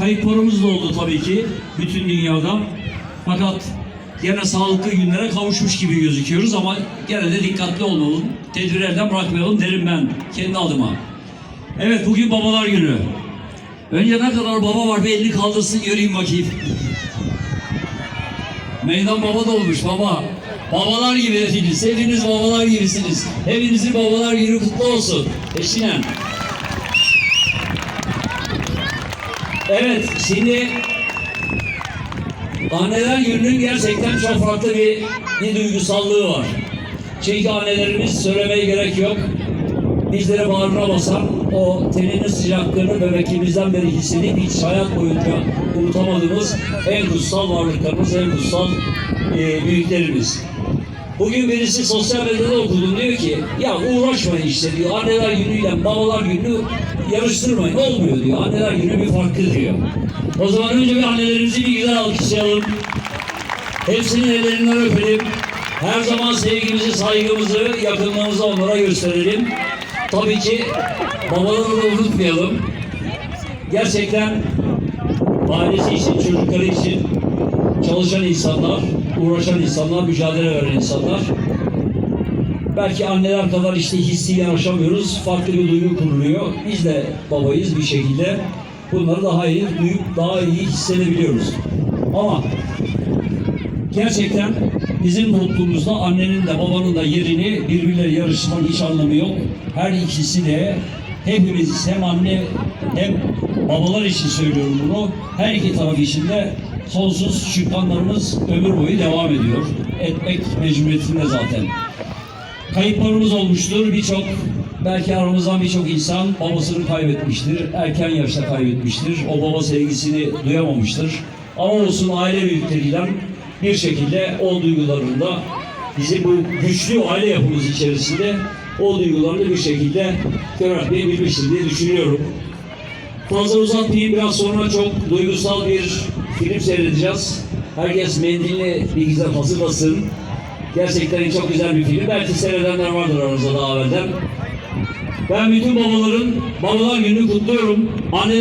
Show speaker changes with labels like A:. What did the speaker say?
A: Kayıplarımız da oldu tabii ki bütün dünyada. Fakat gene sağlıklı günlere kavuşmuş gibi gözüküyoruz ama gene de dikkatli olalım. Tedbir elden bırakmayalım derim ben kendi adıma. Evet bugün babalar günü. Önce ne kadar baba var bir elini kaldırsın göreyim bakayım. Meydan baba da olmuş baba. Babalar gibi hepiniz. Hepiniz babalar gibisiniz. Hepinizin babalar günü kutlu olsun. Eşinen. Evet şimdi anneler gününün gerçekten çok farklı bir, bir duygusallığı var. Çünkü annelerimiz söylemeye gerek yok. Bizlere bağrına basan o teninin sıcaklığını bebekliğimizden beri hissedip hiç hayat boyunca unutamadığımız en kutsal varlıklarımız, en kutsal e, büyüklerimiz. Bugün birisi sosyal medyada okudum diyor ki ya uğraşmayın işte diyor anneler günüyle babalar gününü yarıştırmayın olmuyor diyor. Anneler günü bir farklı diyor. O zaman önce bir annelerimizi bir güzel alkışlayalım. Hepsinin ellerinden öpelim. Her zaman sevgimizi, saygımızı, yakınlığımızı onlara gösterelim. Tabii ki babaları da unutmayalım. Gerçekten ailesi için, çocukları için çalışan insanlar, uğraşan insanlar, mücadele veren insanlar. Belki anneler kadar işte hissiyle yaşamıyoruz. Farklı bir duygu kuruluyor. Biz de babayız bir şekilde. Bunları daha iyi duyup daha iyi hissedebiliyoruz. Ama gerçekten bizim toplumumuzda annenin de babanın da yerini birbirleri yarışmanın hiç anlamı yok. Her ikisi de hepimiz hem anne hem babalar için söylüyorum bunu. Her iki taraf için de sonsuz şükranlarımız ömür boyu devam ediyor. Etmek mecburiyetinde zaten. Kayıplarımız olmuştur. Birçok belki aramızdan birçok insan babasını kaybetmiştir. Erken yaşta kaybetmiştir. O baba sevgisini duyamamıştır. Ama olsun aile büyükleriyle bir şekilde o duygularında bizim bu güçlü aile yapımız içerisinde o duygularını bir şekilde köreltmeyebilmiştir diye düşünüyorum. Fazla uzatmayayım biraz sonra çok duygusal bir film seyredeceğiz. Herkes mendilini güzel hazırlasın. Gerçekten çok güzel bir film. Belki seyredenler vardır aranızda daha evvelden. Ben bütün babaların babalar gününü kutluyorum. Anneler